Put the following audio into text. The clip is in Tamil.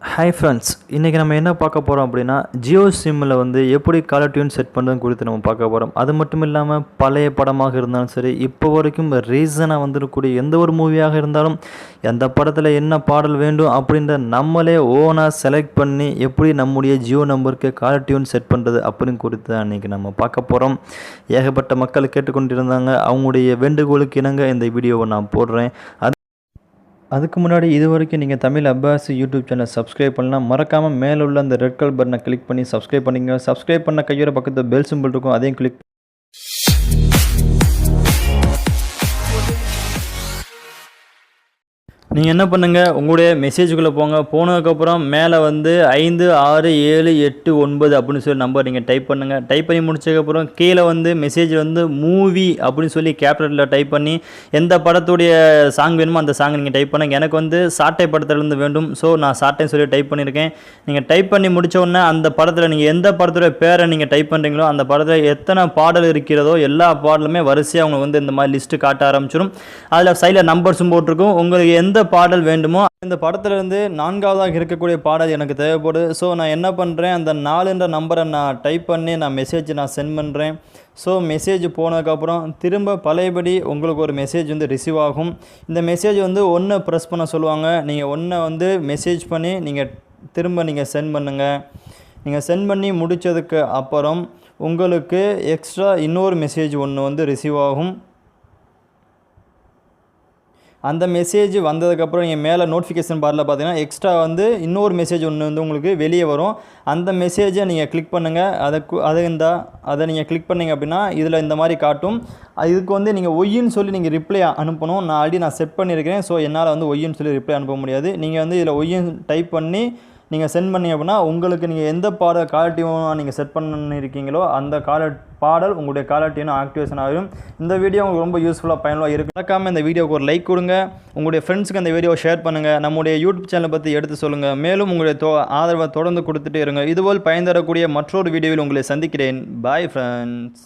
ஹாய் ஃப்ரெண்ட்ஸ் இன்றைக்கி நம்ம என்ன பார்க்க போகிறோம் அப்படின்னா ஜியோ சிம்மில் வந்து எப்படி காலர் டியூன் செட் பண்ணுறது குறித்து நம்ம பார்க்க போகிறோம் அது மட்டும் இல்லாமல் பழைய படமாக இருந்தாலும் சரி இப்போ வரைக்கும் ரீசனாக வந்துடக்கூடிய எந்த ஒரு மூவியாக இருந்தாலும் எந்த படத்தில் என்ன பாடல் வேண்டும் அப்படின்ற நம்மளே ஓனாக செலக்ட் பண்ணி எப்படி நம்முடைய ஜியோ நம்பருக்கு காலர் டியூன் செட் பண்ணுறது அப்படின்னு குறித்து தான் இன்றைக்கி நம்ம பார்க்க போகிறோம் ஏகப்பட்ட மக்கள் கேட்டுக்கொண்டிருந்தாங்க. அவங்களுடைய வேண்டுகோளுக்கு இணங்க இந்த வீடியோவை நான் போடுறேன். அது அதுக்கு முன்னாடி இது வரைக்கும் நீங்கள் Tamil Abbas YouTube channel subscribe பண்ணலாம் மறக்காமல் மேலே உள்ள அந்த ரெட் கலர் பட்டனை கிளிக் பண்ணி சப்ஸ்கிரைப் பண்ணிங்க சப்ஸ்கிரைப் பண்ண கையோட பக்கத்தில் பெல் சிம்பிள் இருக்கும் அதையும் கிளிக் நீங்கள் என்ன பண்ணுங்கள் உங்களுடைய மெசேஜுக்குள்ளே போங்க. போனதுக்கப்புறம் மேலே வந்து ஐந்து ஆறு ஏழு எட்டு ஒன்பது அப்படின்னு சொல்லி நம்பர் நீங்கள் டைப் பண்ணுங்கள் டைப் பண்ணி முடிச்சதுக்கப்புறம் கீழே வந்து மெசேஜ் வந்து மூவி அப்படின்னு சொல்லி கேப்டலில் டைப் பண்ணி எந்த படத்துடைய சாங் வேணுமோ அந்த சாங் நீங்கள் டைப் பண்ணுங்க. எனக்கு வந்து சாட்டை படத்துலேருந்து வேண்டும். ஸோ நான் சாட்டைன்னு சொல்லி டைப் பண்ணியிருக்கேன். நீங்கள் டைப் பண்ணி முடிச்ச உடனே அந்த படத்தில் நீங்கள் எந்த படத்துடைய பேரை நீங்கள் டைப் பண்ணுறீங்களோ அந்த படத்தில் எத்தனை பாடல் இருக்கிறதோ எல்லா பாடலுமே வரிசையாக அவங்களுக்கு வந்து இந்த மாதிரி லிஸ்ட்டு காட்ட ஆரம்பிச்சிடும் அதில் சைடில் நம்பர்ஸும் போட்டிருக்கும். உங்களுக்கு எந்த பாடல் வேண்டுமோ இந்த படத்துலேருந்து நான்காவதாக இருக்கக்கூடிய பாடல் எனக்கு தேவைப்படுது ஸோ நான் என்ன பண்ணுறேன் அந்த நாலுன்ற நம்பரை நான் டைப் பண்ணி நான் மெசேஜ் நான் சென்ட் பண்ணுறேன் ஸோ மெசேஜ் போனதுக்கப்புறம் திரும்ப பழையபடி உங்களுக்கு ஒரு மெசேஜ் வந்து ரிசீவ் ஆகும். இந்த மெசேஜ் வந்து ஒன்று ப்ரெஸ் பண்ண சொல்லுவாங்க. நீங்கள் ஒன்றை வந்து மெசேஜ் பண்ணி நீங்கள் திரும்ப நீங்கள் சென்ட் பண்ணுங்கள் நீங்கள் சென்ட் பண்ணி முடித்ததுக்கு அப்புறம் உங்களுக்கு எக்ஸ்ட்ரா இன்னொரு மெசேஜ் ஒன்று வந்து ரிசீவ் ஆகும். அந்த மெசேஜ் வந்ததுக்கப்புறம் நீங்கள் மேலே நோட்டிஃபிகேஷன் பாரில் பார்த்தீங்கன்னா எக்ஸ்ட்ரா வந்து இன்னொரு மெசேஜ் ஒன்று வந்து உங்களுக்கு வெளியே வரும். அந்த மெசேஜை நீங்கள் கிளிக் பண்ணுங்கள் அதுக்கு அது இந்த அதை நீங்கள் கிளிக் பண்ணீங்க அப்படின்னா இதில் இந்த மாதிரி காட்டும். இதுக்கு வந்து நீங்கள் ஒய்யின்னு சொல்லி நீங்கள் ரிப்ளை அனுப்பணும். நான் ஆல்ரெடி நான் செட் பண்ணியிருக்கிறேன் ஸோ என்னால் வந்து ஒய்யின்னு சொல்லி ரிப்ளை அனுப்ப முடியாது. நீங்கள் வந்து இதில் ஒய்யின்னு டைப் பண்ணி நீங்கள் சென்ட் பண்ணி அப்படின்னா உங்களுக்கு நீங்கள் எந்த பாட காலர் டியூனாக நீங்கள் செட் பண்ணியிருக்கீங்களோ அந்த காலர் பாடல் உங்களுடைய காலர் டியூன் ஆக்டிவேஷன் ஆகும் இந்த வீடியோ உங்களுக்கு ரொம்ப யூஸ்ஃபுல்லாக பயனுள்ள இருக்குது மறக்காமல் இந்த வீடியோக்கு ஒரு லைக் கொடுங்க. உங்களுடைய ஃப்ரெண்ட்ஸுக்கு அந்த வீடியோவை ஷேர் பண்ணுங்கள் நம்முடைய யூடியூப் சேனலை பற்றி எடுத்து சொல்லுங்கள் மேலும் உங்களுடைய தோ ஆதரவை தொடர்ந்து கொடுத்துட்டே இருங்க. இதுபோல் பயன் தரக்கூடிய மற்றொரு வீடியோவில் உங்களை சந்திக்கிறேன். Bye friends